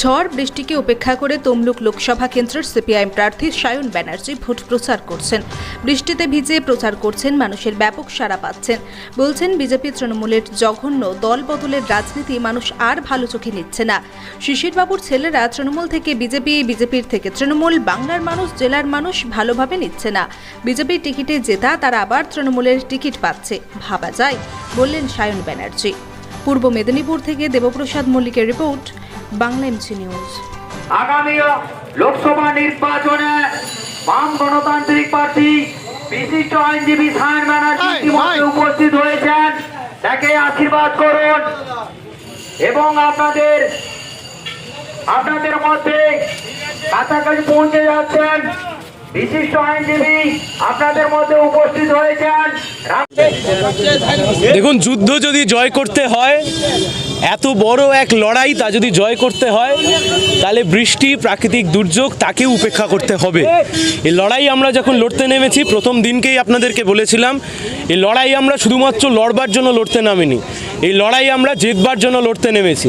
ঝড় বৃষ্টিকে উপেক্ষা করে তমলুক লোকসভা কেন্দ্রের সিপিআইএম প্রার্থী সায়ন ব্যানার্জি ভোট প্রচার করছেন। বৃষ্টিতে ভিজে প্রচার করছেন মানুষের ব্যাপক সাড়া পাচ্ছেন। বলছেন বিজেপি তৃণমূলের জঘন্য দল বদলের রাজনীতি মানুষ আর ভালো চোখে নিচ্ছে না। শিশিরবাবুর ছেলেরা তৃণমূল থেকে বিজেপি, বিজেপির থেকে তৃণমূল, বাংলার মানুষ, জেলার মানুষ ভালোভাবে নিচ্ছে না। বিজেপির টিকিটে জেতা, তারা আবার তৃণমূলের টিকিট পাচ্ছে। ভাবা যায়, বললেন সায়ন ব্যানার্জি। পূর্ব মেদিনীপুর থেকে দেবপ্রসাদ মল্লিকের রিপোর্ট বাংলা এমসি নিউজ আগামী লোকসভা নির্বাচনে বাম গণতান্ত্রিক পার্টি বিশিষ্ট আইনজীবী সায়ন ব্যানার্জি ইতিমধ্যে উপস্থিত হয়েছেন। তাকে আশীর্বাদ করুন। এবং আপনাদের আপনাদের মধ্যে কাছাকাছি পৌঁছে যাচ্ছেন বিশিষ্ট আইনজীবী। আপনাদের মধ্যে উপস্থিত হয়েছেন দেখুন যুদ্ধ যদি জয় করতে হয় এত বড় এক লড়াই তা যদি জয় করতে হয়, তাহলে বৃষ্টি, প্রাকৃতিক দুর্যোগ তাকে উপেক্ষা করতে হবে। এই লড়াই আমরা যখন লড়তে নেমেছি, প্রথম দিনকেই আপনাদেরকে বলেছিলাম এই লড়াই আমরা শুধুমাত্র লড়বার জন্য লড়তে নামিনি। এই লড়াই আমরা জেতবার জন্য লড়তে নেমেছি।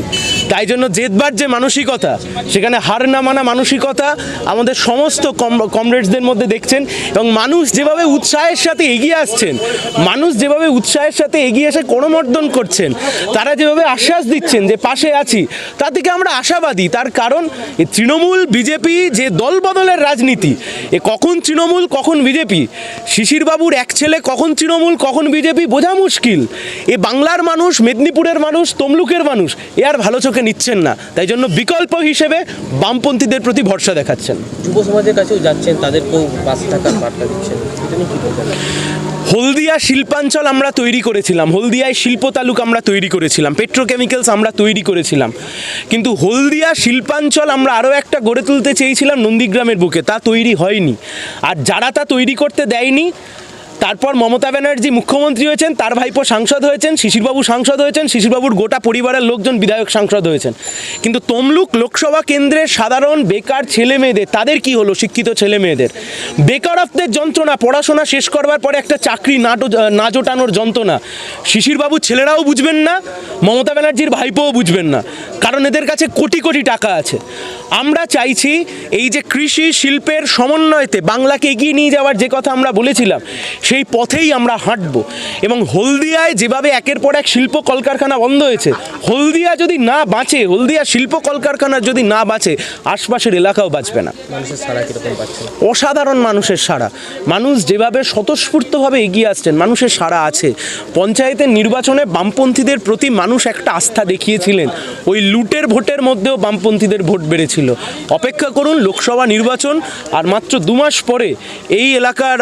তাই জন্য জেতবার যে মানসিকতা, সেখানে হার না মানা মানসিকতা আমাদের সমস্ত কম কমরেডসদের মধ্যে দেখছেন এবং মানুষ যেভাবে উৎসাহের সাথে এগিয়ে আসছেন, মানুষ যেভাবে উৎসাহের সাথে এগিয়ে এসে করমর্দন করছেন, তারা যেভাবে আশ্বাস দিচ্ছেন যে পাশে আছি, তা থেকে আমরা আশাবাদী। তার কারণ তৃণমূল, বিজেপি যে দল বদলের রাজনীতি, এ কখন তৃণমূল, কখন বিজেপি? শিশিরবাবুর এক ছেলে কখন তৃণমূল, কখন বিজেপি? বোঝা মুশকিল। এ বাংলার মানুষ মেদিনীপুরের মানুষ তমলুকের মানুষ এ আর ভালো চোখে নিচ্ছেন না। তাই জন্য বিকল্প হিসেবে বামপন্থীদের প্রতি ভরসা দেখাচ্ছেন। যুব সমাজের কাছেও যাচ্ছেন তাদেরকেও বাঁচে থাকার বার্তা দিচ্ছেন এটা নিয়ে কি বলবেন? হলদিয়া শিল্পাঞ্চল আমরা তৈরি করেছিলাম হলদিয়ায় শিল্প তালুক আমরা তৈরি করেছিলাম পেট্রোকেমিক্যালস আমরা তৈরি করেছিলাম। কিন্তু হলদিয়া শিল্পাঞ্চল আমরা আরও একটা গড়ে তুলতে চেয়েছিলাম নন্দীগ্রামের বুকে তা তৈরি হয়নি। আর যারা তা তৈরি করতে দেয়নি তারপর মমতা ব্যানার্জি মুখ্যমন্ত্রী হয়েছেন, তার ভাইপো সাংসদ হয়েছেন, শিশিরবাবু সাংসদ হয়েছেন, শিশিরবাবুর গোটা পরিবারের লোকজন বিধায়ক সাংসদ হয়েছেন। কিন্তু তমলুক লোকসভা কেন্দ্রের সাধারণ বেকার ছেলে মেয়েদের, তাদের কি হলো শিক্ষিত ছেলে মেয়েদের? বেকারত্বের যন্ত্রণা, পড়াশোনা শেষ করবার পরে একটা চাকরি না জোটানোর যন্ত্রণা। শিশিরবাবুর ছেলেরাও বুঝবেন না, মমতা ব্যানার্জির ভাইপোও বুঝবেন না। কারণ এদের কাছে কোটি কোটি টাকা আছে। আমরা চাইছি এই যে কৃষি শিল্পের সমন্বয়তে বাংলাকে এগিয়ে নিয়ে যাওয়ার যে কথা আমরা বলেছিলাম সেই পথেই আমরা হাঁটবো। এবং হলদিয়ায় যেভাবে একের পর এক শিল্প কলকারখানা বন্ধ হয়েছে হলদিয়া যদি না বাঁচে হলদিয়া শিল্প কলকারখানা যদি না বাঁচে আশপাশের এলাকাও বাঁচবে না। অসাধারণ মানুষের সাড়া। মানুষ যেভাবে স্বতঃস্ফূর্তভাবে এগিয়ে আসছেন মানুষের সাড়া আছে। পঞ্চায়েতের নির্বাচনে বামপন্থীদের প্রতি মানুষ একটা আস্থা দেখিয়েছিলেন। ওই লুটের ভোটের মধ্যেও বামপন্থীদের ভোট বেড়েছিল। অপেক্ষা করুন লোকসভা নির্বাচন আর মাত্র দু মাস পরে এই এলাকার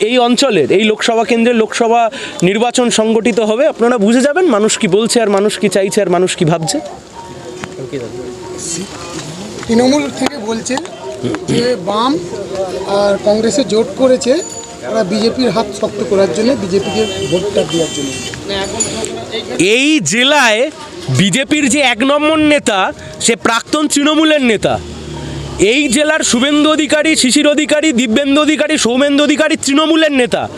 এই এই অঞ্চলের এই লোকসভা কেন্দ্রের লোকসভা নির্বাচন সংগঠিত হবে। আপনারা বুঝে যাবেন মানুষ কি বলছে আর মানুষ কি চাইছে আর মানুষ কি ভাবছে। তৃণমূল থেকে বলছে যে বাম আর কংগ্রেসে জোট করেছে তারা বিজেপির হাত শক্ত করার জন্য বিজেপিকে ভোটটা দেওয়ার জন্য। এই জেলায় বিজেপির যে এক নম্বর নেতা সে প্রাক্তন তৃণমূলের নেতা। এই জেলার শুভেন্দু অধিকারী, শিশির অধিকারী, দিব্যেন্দু অধিকারী, সৌমেন্দু অধিকারী তৃণমূলের নেতা।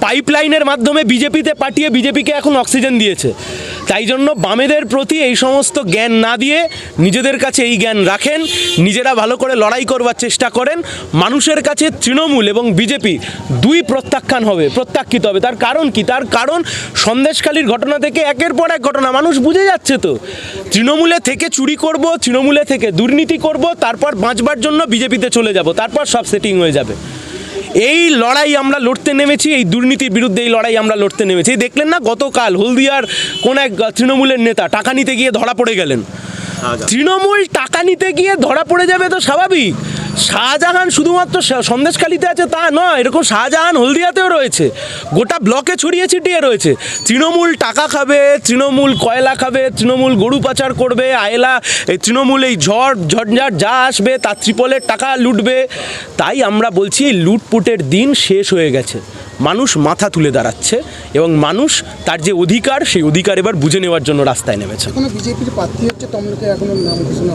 পাইপলাইনের মাধ্যমে বিজেপিতে পাঠিয়ে বিজেপিকে এখন অক্সিজেন দিয়েছে। তাই জন্য বামেদের প্রতি এই সমস্ত জ্ঞান না দিয়ে নিজেদের কাছে এই জ্ঞান রাখেন, নিজেরা ভালো করে লড়াই করবার চেষ্টা করেন। মানুষের কাছে তৃণমূল এবং বিজেপি দুই প্রত্যাখ্যান হবে, প্রত্যাখ্যিত হবে। তার কারণ কি? তার কারণ সন্দেশখালীর ঘটনা থেকে একের পর এক ঘটনা। মানুষ বুঝে যাচ্ছে তো। তৃণমূলে থেকে চুরি করব, তৃণমূলে থেকে দুর্নীতি করব, তারপর বাঁচবার জন্য বিজেপিতে চলে যাব, তারপর সব সেটিং হয়ে যাবে। এই লড়াই আমরা লড়তে নেমেছি, এই দুর্নীতির বিরুদ্ধে এই লড়াই আমরা লড়তে নেমেছি। দেখলেন না গতকাল হলদিয়ার কোন এক তৃণমূলের নেতা টাকা নিতে গিয়ে ধরা পড়ে গেলেন। তৃণমূল টাকা নিতে গিয়ে ধরা পড়ে যাবে তো স্বাভাবিক। শাহজাহান শুধুমাত্র সন্দেশখালিতে আছে তা নয়, এরকম শাহজাহান হলদিয়াতেও রয়েছে। গোটা ব্লকে ছড়িয়ে ছিটিয়ে রয়েছে। তৃণমূল টাকা খাবে, তৃণমূল কয়লা খাবে, তৃণমূল গরু পাচার করবে, আয়লা, এই তৃণমূল এই ঝড় ঝঞ্ঝাট যা আসবে তার ত্রিপলের টাকা লুটবে। তাই আমরা বলছি লুটপুটের দিন শেষ হয়ে গেছে। মানুষ মাথা তুলে দাঁড়াচ্ছে এবং মানুষ তার যে অধিকার সেই অধিকার এবার বুঝে নেওয়ার জন্য রাস্তায় নেমেছে। এখনও বিজেপির প্রার্থী হচ্ছে তমলুকে এখনও নাম ঘোষণা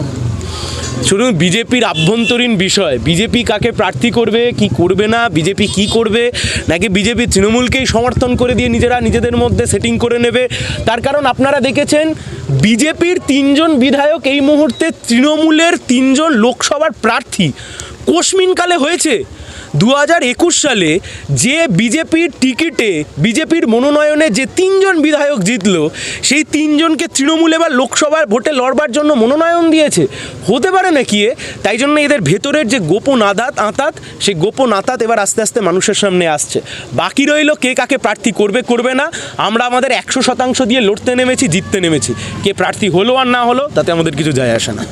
শুধু বিজেপির আভ্যন্তরীণ বিষয়। বিজেপি কাকে প্রার্থী করবে কি করবে না বিজেপি কি করবে নাকি বিজেপি তৃণমূলকেই সমর্থন করে দিয়ে নিজেরা নিজেদের মধ্যে সেটিং করে নেবে? তার কারণ আপনারা দেখেছেন বিজেপির তিনজন বিধায়ক এই মুহূর্তে তৃণমূলের তিনজন লোকসভার প্রার্থী। কোশমিনকালে হয়েছে। দু হাজার একুশ সালে যে বিজেপির টিকিটে, বিজেপির মনোনয়নে যে তিনজন বিধায়ক জিতলো, সেই তিনজনকে তৃণমূল এবার লোকসভার ভোটে লড়বার জন্য মনোনয়ন দিয়েছে। হতে পারে নাকি এ? তাই জন্য এদের ভেতরের যে গোপন আদাত আঁতাত, সেই গোপন আঁতাত এবার আস্তে আস্তে মানুষের সামনে আসছে। বাকি রইল কে কাকে প্রার্থী করবে করবে না। আমরা আমাদের একশো শতাংশ দিয়ে লড়তে নেমেছি, জিততে নেমেছি। কে প্রার্থী হলো আর না হলো, তাতে আমাদের কিছু যায় আসে না।